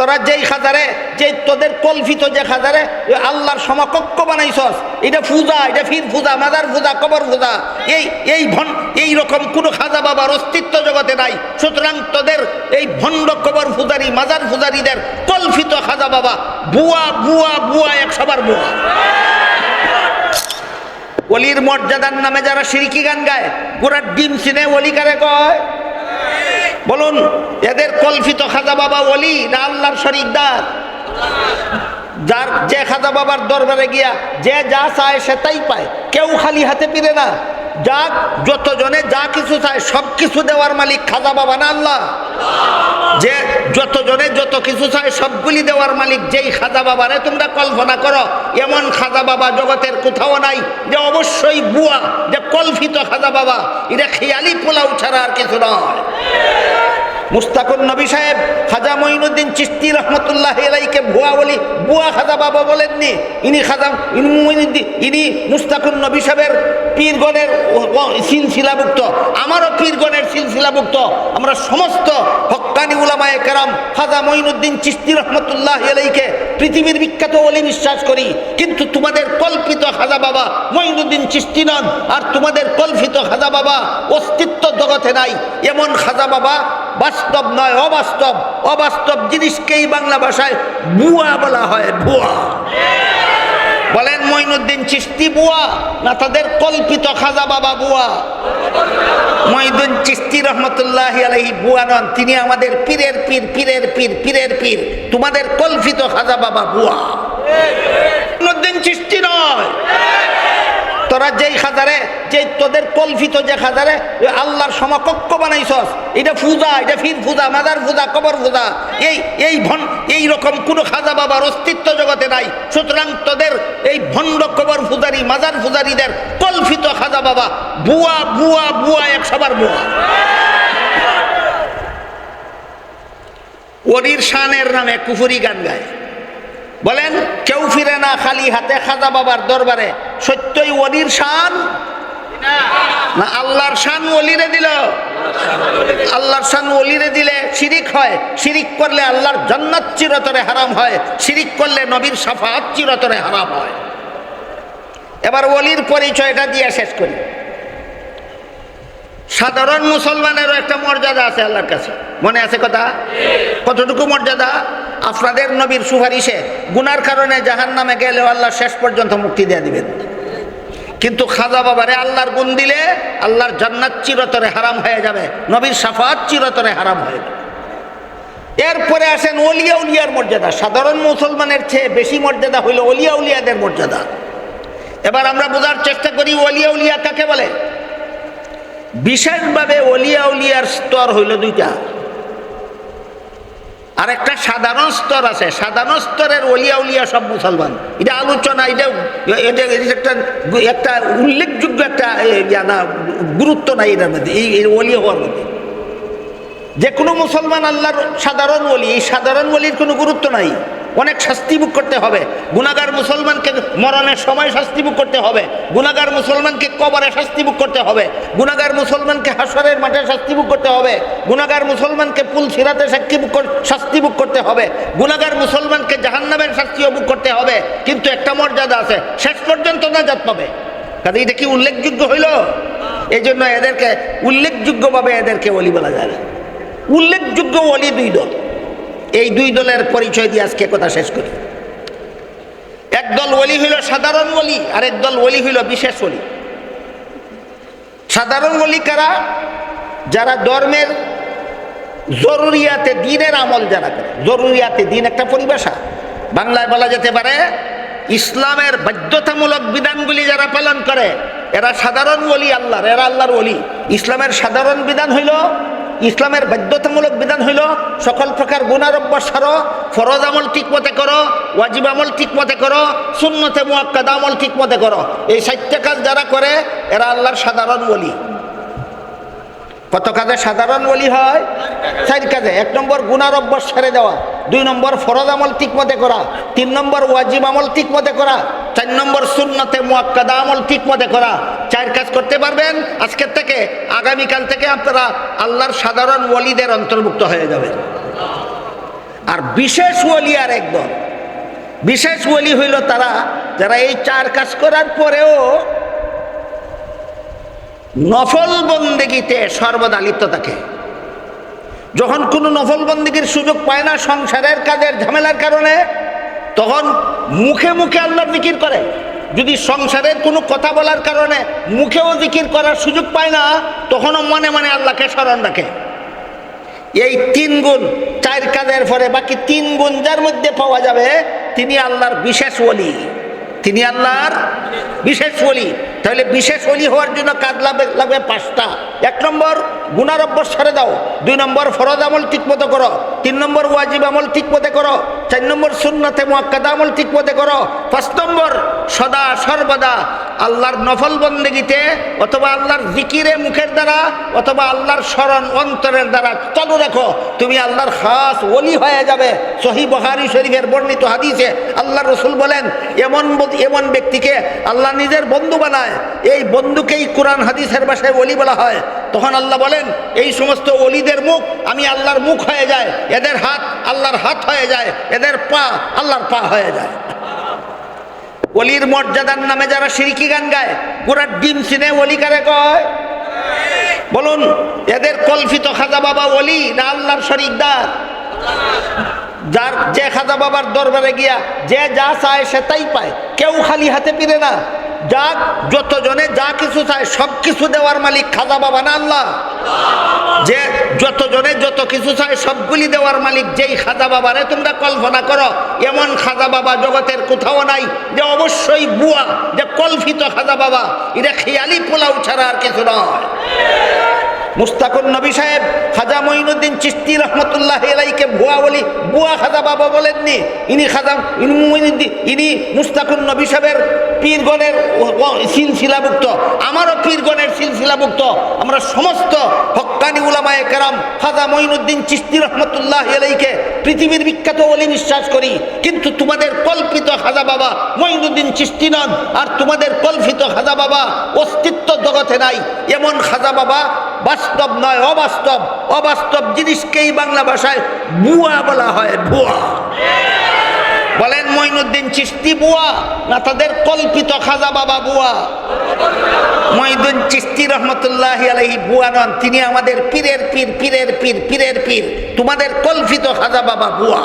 তোরা যেই খাজারে যে তোদের কল্পিত যে খাজারে আল্লাহর সমকক্ষ বানাইছস। এটা পূজা এটা ফির পূজা মাদার পূজা কবর পূজা এই এই ভন, এই রকম কোনো খাজা বাবার অস্তিত্ব জগতে নাই। সুতরাং তোদের এই ভণ্ড কবর পূজারি মাজার পূজারীদের কল্পিত খাজা বাবা, বুয়া বুয়া বুয়া, এক সবার বুয়া। অলির মর্যাদার নামে যারা সিরিকি গান গায় গোড়ার ডিম সিনে অলি কারে কয় বলুন, এদের কল্পিত খাজা বাবা বলি না আল্লাহর শরিকদার? যার যে খাজা বাবার দরবারে গিয়া যে যা চায় সে তাই পায়। কেউ খালি হাতে পিরে না। যা যতজনে যা কিছু চায় সব কিছু দেওয়ার মালিক খাজা বাবা না আল্লাহ। যে যতজনে যত কিছু চায় সবগুলি দেওয়ার মালিক যেই খাজা বাবারে, তোমরা কল্পনা করো, এমন খাজা বাবা জগতের কোথাও নাই যে অবশ্যই বুয়া, যে কল্পিত খাজা বাবা। এটা খেয়ালি পোলাও ছাড়া আর কিছু নয়। মুস্তাকুর নবী সাহেব, খাজা মঈনুদ্দিন চিস্তি রহমতুল্লাহ এলাইকে ভুয়া বলি, বুয়া খাজা বাবা বলেননি? ইনি খাজা, ইনি ইনি মুস্তাকুর নবী সাহেবের পীরগণের সিলসিলাভুক্ত। আমারও পীরগণের সিলসিলাভুক্ত আমরা সমস্ত হক্কানি উলামায়ে কেরাম খাজা মঈনুদ্দিন চিস্তি রহমতুল্লাহ এলাইকে পৃথিবীর বিখ্যাত বলে বিশ্বাস করি। কিন্তু তোমাদের কল্পিত খাজা বাবা মঈনুদ্দিন চিস্তি নন, আর তোমাদের কল্পিত খাজা বাবা অস্তিত্ব জগতে নাই। এমন খাজা বাবা বাস্তব নয়, অবাস্তব। অবাস্তব জিনিসকেই বাংলা ভাষায় বুয়া বলা হয়, ভুয়া। মঈনুদ্দিন চিস্তি বুয়া না তাদের কল্পিত খাজা বাবা বুয়া? মইনুদ্দিন চিস্তি রহমতুল্লাহ আলহি বুয়া নন, তিনি আমাদের পীরের পীর পীরের পীর পীরের পীর। তোমাদের কল্পিত খাজা বাবা বুয়া। মঈনুদ্দিন চিস্তি নয়। তোরা যেই খাজারে যে তোদের কল্পিত যে খাজারে আল্লাহর সমকক্ষ বানাইছস, এটা পূজা এটা ফির পূজা মাদার পূজা কবর পূজা এই এই ভন, এই রকম কোনো খাজা বাবার অস্তিত্ব জগতে নাই। সুতরাং তোদের এই ভণ্ড কবর পূজারি মাজার পূজারীদের কল্পিত খাজা বাবা, বুয়া বুয়া বুয়া, এক সবার বুয়া। ওরির শানের নামে কুফুরি গান গায়। বলেন, কেউ ফিরে না খালি হাতে খাজা বাবার দরবারে। সত্যই অলির শান? না, আল্লাহর শান ওলিরে দিল। আল্লাহর শান ওলিরে দিলে শিরিক হয়। শিরিক করলে আল্লাহর জন্নত চিরতরে হারাম হয়। শিরিক করলে নবীর সাফাত চিরতরে হারাম হয়। এবার ওলির পরিচয়টা দিয়ে শেষ করি। সাধারণ মুসলমানেরও একটা মর্যাদা আছে আল্লাহর কাছে। মনে আছে কথা? কতটুকু মর্যাদা? আপনাদের নবীর সুপারিশে গুনার কারণে জাহান নামে গেলেও আল্লাহ শেষ পর্যন্ত মুক্তি দিয়ে দিবেন। কিন্তু খাজা বাবারে আল্লাহর গুণ দিলে আল্লাহর জান্নাত চিরতরে হারাম হয়ে যাবে, নবীর সাফাত চিরতরে হারাম হয়ে যাবে। এরপরে আসেন অলিয়া উলিয়ার মর্যাদা। সাধারণ মুসলমানের চেয়ে বেশি মর্যাদা হইল অলিয়া উলিয়াদের মর্যাদা। এবার আমরা বোঝার চেষ্টা করি অলিয়া উলিয়া কাকে বলে? বিশেষভাবে অলিয়া উলিয়ার স্তর হইল দুইটা। আর একটা সাধারণ স্তর আছে। সাধারণ স্তরের অলিয়া উলিয়া সব মুসলমান। এটা আলোচনা, এটা এটা একটা একটা উল্লেখযোগ্য একটা না, গুরুত্ব নাই এটার মধ্যে, এই অলিয়া হওয়ার মধ্যে। যে কোনো মুসলমান আল্লাহর সাধারণ বলি এই সাধারণ বলির কোনো গুরুত্ব নাই। অনেক শাস্তি ভোগ করতে হবে। গুণাগার মুসলমানকে মরণের সময় শাস্তি ভোগ করতে হবে। গুণাগার মুসলমানকে কবরে শাস্তি ভোগ করতে হবে। গুণাগার মুসলমানকে হাসরের মাঠে শাস্তি ভোগ করতে হবে। গুণাগার মুসলমানকে পুল সিরাতে সাক্ষী ভোগ শাস্তি ভোগ করতে হবে। গুণাগার মুসলমানকে জাহান্নামের শাস্তিও ভোগ করতে হবে। কিন্তু একটা মর্যাদা আছে, শেষ পর্যন্ত নাজাত পাবে। কাজে এটা কি উল্লেখযোগ্য হইল? এই জন্য এদেরকে উল্লেখযোগ্যভাবে এদেরকে অলি বলা যায় না। উল্লেখযোগ্য অলি দুই দল। এই দুই দলের পরিচয় দিয়ে আজকে কথা শেষ করি। একদল ওলি হইল সাধারণ ওলি আর একদল ওলি হইল বিশেষ ওলি। সাধারণ ওলি কারা? যারা ধর্মের জরুরিয়াতে দিনের আমল যারা করে। জরুরিয়াতে দিন একটা পরিভাষা। বাংলায় বলা যেতে পারে, ইসলামের বাধ্যতামূলক বিধানগুলি যারা পালন করে, এরা সাধারণ ওলি আল্লাহর, এরা আল্লাহর ওলি। ইসলামের সাধারণ বিধান হইল ইসলামের বাধ্যতামূলক বিধান হইল, সকল প্রকার গুণারব্য সারো, ফরজ আমল ঠিক মতে করো, ওয়াজিব আমল ঠিক মতে করো শূন্যতে মুয়াক্কাদ আমল ঠিক মতে করো। এই সাহিত্য কাজ যারা করে, এরা আল্লাহর সাধারণ বলি কত কাজে সাধারণ বলি হয়? চার কাজে। এক নম্বর গুণার অভ্যাস ছেড়ে দেওয়া, দুই নম্বর ফরজ আমল ঠিক মতে করা, তিন নম্বর ওয়াজিব আমল ঠিক মতে করা চার নম্বর শূন্যতে মুয়াক্কাদা আমল ঠিক মতে করা। চার কাজ করতে পারবেন আজকের থেকে আগামীকাল থেকে আপনারা আল্লাহর সাধারণ ওয়ালিদের অন্তর্ভুক্ত হয়ে যাবেন। আর বিশেষ ওলি আর একদল। বিশেষ ওলি হইল তারা, যারা এই চার কাজ করার পরেও নফল বন্দেগিতে সর্বদা লিপ্ত থাকে। যখন কোনো নফল বন্দিগির সুযোগ পায় না সংসারের কাজের ঝামেলার কারণে তখন মুখে মুখে আল্লাহর জিকির করে। যদি সংসারের কোনো কথা বলার কারণে মুখেও জিকির করার সুযোগ পায় না, তখনও মনে মনে আল্লাহকে স্মরণ রাখে। এই তিন গুণ চার কাজের পরে বাকি তিন গুণ যার মধ্যে পাওয়া যাবে, তিনি আল্লাহর বিশেষ ওলি। তিনি আল্লাহর বিশেষ ওলি। তাহলে বিশেষ ওলি হওয়ার জন্য কাজ লাগবে লাগবে পাঁচটা। এক নম্বর গুণার অভ্যাস দাও। দুই নম্বর, ফরজ আমল ঠিক মতো করো। তিন নম্বর, ওয়াজিব আমল ঠিক মতো করো। চার নম্বর সুন্নাতে মোয়াক্কাদা আমল ঠিক মতো করো। পাঁচ নম্বর, সদা সর্বদা আল্লাহর নফল বন্দেগিতে অথবা আল্লাহর জিকিরে মুখের দ্বারা অথবা আল্লাহর স্মরণ অন্তরের দ্বারা চালু রাখো। তুমি আল্লাহর খাস ওলি হয়ে যাবে। সহি বহারি শরীফের বর্ণিত হাদিসে আল্লাহ রসুল বলেন, এমন এমন ব্যক্তিকে আল্লাহ নিজের বন্ধু বানায়। এই বন্ধুকেই কোরআন হাদিসের বাসায় ওলি বলা হয়। তখন আল্লাহ বলেন, এই সমস্ত অলিদের মুখ আমি আল্লাহর মুখ হয়ে যায়, এদের হাত আল্লাহর হাত হয়ে যায়, এদের পা আল্লাহর পা হয়ে যায়। অলির মর্যাদার নামে যারা সিরিকি গান গায় পুরার ডিম চিনে অলি কারে কয়? বলুন, এদের কল্পিত খাজা বাবা অলি না আল্লাহর শরিকদার? যার যে খাজা বাবার দরবারে গিয়া যে যা চায় সে তাই পায়, কেউ খালি হাতে পিরে না। যা যতজনে যা কিছু চায়, সব কিছু দেওয়ার মালিক খাজা বাবা না আল্লাহ। যে যতজনে যত কিছু চায়, সবগুলি দেওয়ার মালিক যেই খাজা বাবারে তোমরা কল্পনা করো, এমন খাজা বাবা জগতের কোথাও নাই, যে অবশ্যই বুয়া, যে কল্পিত খাজা বাবা এটা খেয়ালি পোলাও ছাড়া আর কিছু নয়। মুস্তাকুর নবী সাহেব খাজা মঈনুদ্দিন চিস্তি রহমতুল্লাহ এলাইকে ভুয়া বলি, বুয়া খাজা বাবা বলেননি। ইনি খাজা ইনি মঈনুদ্দিন, ইনি মুস্তাকুর নবী সাহেবের পীরগণের সিলসিলাভুক্ত। আমারও পীরগণের সিলসিলাভুক্ত। আমরা সমস্ত হক্কানি উলামায়ে কেরাম খাজা মঈনুদ্দিন চিস্তি রহমতুল্লাহ এলাইকে পৃথিবীর বিখ্যাত বলে বিশ্বাস করি। কিন্তু তোমাদের কল্পিত খাজা বাবা মঈনুদ্দিন চিস্তি নন, আর তোমাদের কল্পিত খাজা বাবা অস্তিত্ব জগতে নাই। এমন খাজা বাবা বাস্তব নয়, অবাস্তব। অবাস্তব জিনিসকেই বাংলা ভাষায় বুয়া বলা হয়, ভুয়া। বলেন মঈনুদ্দিন চিস্তি বুয়া না তাদের কল্পিত খাজা বাবা বুয়া মঈনুদ্দিন চিস্তি রহমতুল্লাহ আলহি বুয়া নন, তিনি আমাদের পীরের পীর পীরের পীর পীরের পীর। তোমাদের কল্পিত খাজা বাবা বুয়া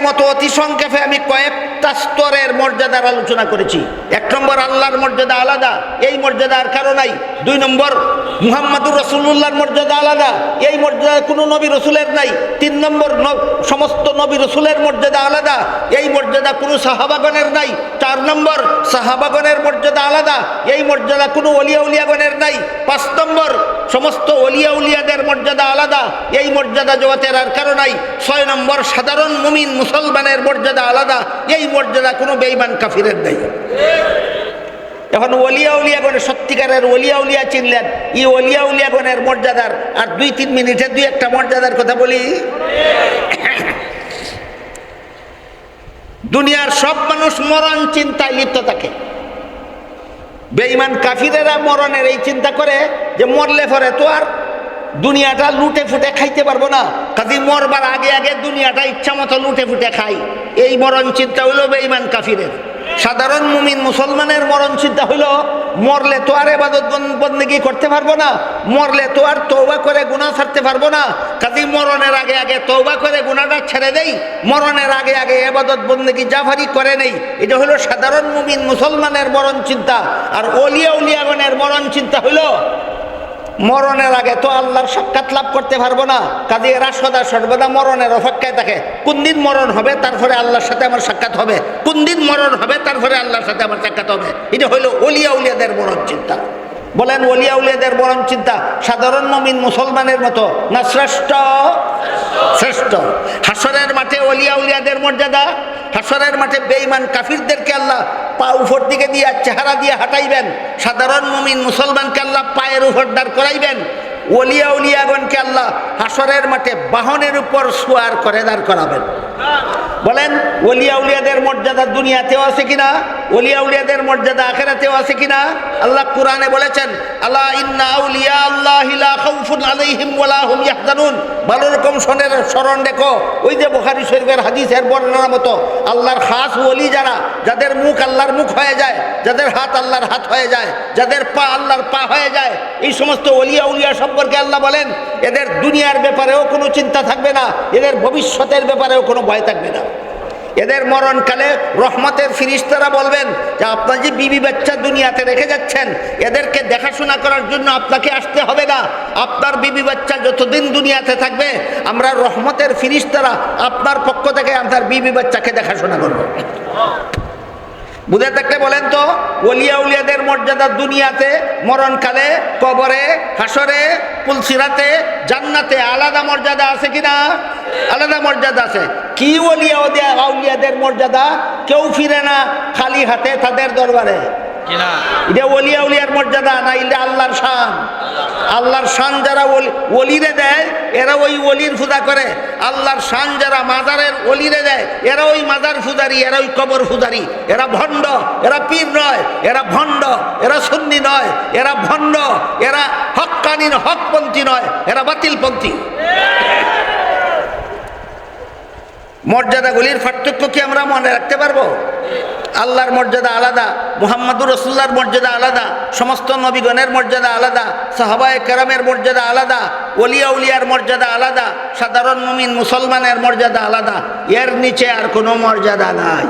আজকের মতো অতি সংক্ষেপে আমি কয়েকটা স্তরের মর্যাদার আলোচনা করেছি। এক নম্বর, আল্লাহর মর্যাদা আলাদা, এই মর্যাদা আর নাই। দুই নম্বর, মুহাম্মাদুর রসুল্লাহর মর্যাদা আলাদা, এই মর্যাদা কোনো নবী রসুলের নাই। তিন নম্বর সমস্ত নবী রসুলের মর্যাদা আলাদা, এই মর্যাদা কোনো সাহাবাগণের নাই। চার নম্বর সাহাবাগণের মর্যাদা আলাদা। এই মর্যাদা কোনো অলিয়া উলিয়াগণের নাই। পাঁচ নম্বর, সমস্ত অলিয়া উলিয়াদের মর্যাদা আলাদা। এই মর্যাদা জগতের আর কারও নাই। ছয় নম্বর, সাধারণ মুমিন মুসলমানের মর্যাদা আলাদা। এই মর্যাদা কোনো বেইমান কাফিরের নাই। এখন অলিয়া উলিয়াগণের সত্যিকারের অলিয়া উলিয়া চিনলেন। এই ওলিয়া উলিয়াগণের মর্যাদার আর দুই তিন মিনিটে দুই একটা মর্যাদার কথা বলি। দুনিয়ার সব মানুষ মরণ চিন্তায় লিপ্ত থাকে। বেঈমান কাফিরেরা মরণের এই চিন্তা করে যে মরলে পরে তো আর দুনিয়াটা লুটে ফুটে খাইতে পারব না। কাজে মরবার আগে আগে দুনিয়াটা ইচ্ছা মতো লুটে ফুটে খাই। এই মরণ চিন্তা হইল বেঈমান কাফিরের। সাধারণ মুমিন মুসলমানের মরণ চিন্তা হইল, মরলে তো আর এবাদত বন্দেগি করতে পারব না, মরলে তো আর তৌবা করে গুণা ছাড়তে পারব না। কাজে মরণের আগে আগে তৌবা করে গুণাটা ছেড়ে দেই, মরণের আগে আগে এবাদত বন্দেগি জাফারি করে নেই। এটা হলো সাধারণ মুমিন মুসলমানের মরণ চিন্তা। আর অলিয়া উলিয়াগণের মরণ চিন্তা হইল, মরণের আগে তো আল্লাহর সাক্ষাৎ লাভ করতে পারব না। কাজে এরা সদা সর্বদা মরণের অপেক্ষায় থাকে। কোন দিন মরণ হবে, তারপরে আল্লাহর সাথে আমার সাক্ষাৎ হবে। কোন দিন মরণ হবে আল্লাহর সাথে আমার সাক্ষাৎ হবে। এটা হইল অলিয়া উলিয়াদের মরণ চিন্তা। বলেন অলিয়া উলিয়াদের মরণ চিন্তা সাধারণ মমিন মুসলমানের মতো না শ্রেষ্ঠ? শ্রেষ্ঠ। হাসরের মাঠে অলিয়া উলিয়াদের মর্যাদা, হাসরের মাঠে বেঈমান কাফিরদেরকে আল্লাহ পা উপর দিকে দিয়ে, চেহারা দিয়ে হাঁটাইবেন। সাধারণ মুমিন মুসলমানকে আল্লাহ পায়ের উপর দাঁড় করাইবেন। ওলিয়া উলিয়াগণকে আল্লাহ হাসরের মাঠে বাহনের উপর সোয়ার করে দাঁড় করাবেন। বলেন ওলিয়া উলিয়াদের মর্যাদা দুনিয়াতেও আছে কিনা? ওলিয়া উলিয়াদের মর্যাদা আখেরাতেও আছে কিনা? আল্লাহ কোরআনে বলেছেন আল্লাহ ইন্না আউলিয়া আল্লাহ লা খাউফুন আলাইহিম ওয়ালা হুম ইয়াহজানুন। ভালো রকম শোনের স্মরণ রেখো। ওই যে বুখারী শরীফের হাদিসের বর্ণনার মতো, আল্লাহর খাস ওলি যারা, যাদের মুখ আল্লাহর মুখ হয়ে যায়, যাদের হাত আল্লাহর হাত হয়ে যায়, যাদের পা আল্লাহর পা হয়ে যায়, এই সমস্ত অলিয়া উলিয়া সম্পর্কে আল্লাহ বলেন, এদের দুনিয়ার ব্যাপারেও কোনো চিন্তা থাকবে না, এদের ভবিষ্যতের ব্যাপারেও কোনো ভয় থাকবে না। এদের মরণকালে রহমতের ফিরিস্তারা বলবেন যে আপনার যে বিবি বাচ্চা দুনিয়াতে রেখে যাচ্ছেন, এদেরকে দেখাশোনা করার জন্য আপনাকে আসতে হবে না। আপনার বিবি বাচ্চা যতদিন দুনিয়াতে থাকবে, আমরা রহমতের ফিরিস্তারা আপনার পক্ষ থেকে আপনার বিবি বাচ্চাকে দেখাশোনা করব। বুঝে থাকলে বলেন তো ওলিয়া উলিয়াদের মর্যাদা দুনিয়াতে মরণকালে কবরে হাসরে পুলসিরাতে জান্নাতে আলাদা মর্যাদা আছে কিনা? আলাদা মর্যাদা আছে। কি ওলিয়া আউলিয়াদের মর্যাদা? কেউ ফিরে না খালি হাতে তাদের দরবারে। এটা ওলিয়া উলিয়ার মর্যাদা না এটা আল্লাহর শান। আল্লাহর শান যারা ওলি- ওলিরে দেয়, এরা ওই ওলির পূজা করে। আল্লাহর শান যারা মাজারের ওলিরে দেয়, এরা ওই মাজার ফুজারি এরা ওই কবর ফুজারি এরা ভণ্ড, এরা পীর নয়, এরা ভণ্ড, এরা সুন্নি নয়, এরা ভণ্ড, এরা হক্কানির হকপন্থী নয়, এরা বাতিলপন্থী। মর্যাদাগুলির পার্থক্য কি আমরা মনে রাখতে পারব? আল্লাহর মর্যাদা আলাদা, মুহাম্মদুর রসুল্লার মর্যাদা আলাদা। সমস্ত নবীগণের মর্যাদা আলাদা, সাহাবায় কেরামের মর্যাদা আলাদা অলিয়া উলিয়ার মর্যাদা আলাদা, সাধারণ মুমিন মুসলমানের মর্যাদা আলাদা, এর নিচে আর কোনো মর্যাদা নাই।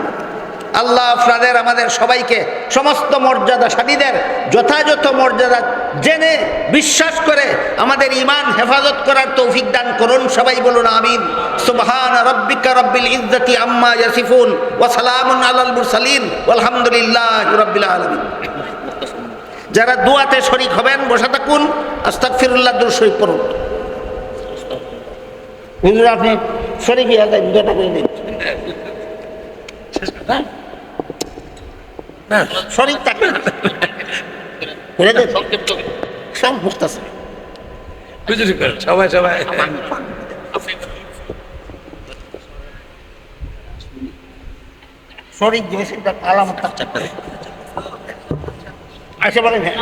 আল্লাহ আফরাদের আমাদের সবাইকে সমস্ত মর্যাদা মর্যাদাশালীদের যথাযথ মর্যাদা জেনে বিশ্বাস করে আমাদের ইমান হেফাজত করার তৌফিক দান করুন সবাই বলুন আমিন। সুবহান রব্বিকা রব্বিল ইজ্জতি আম্মা ইয়াসিফুন ওয়া সালামুন আলাল মুরসালিন। আলহামদুলিল্লাহি রাব্বিল আলামিন। যারা দুয়াতে শরিক হবেন বসে থাকুন আস্তাগফিরুল্লাহ দুরূদ শরীফ পড়ুন হুজুর আপনি শরীক হয়ে যান দুটা করে দিন। না থাকে সব সবাই সবাই। শরীর আলামত থাকতে আসে বলেন হ্যাঁ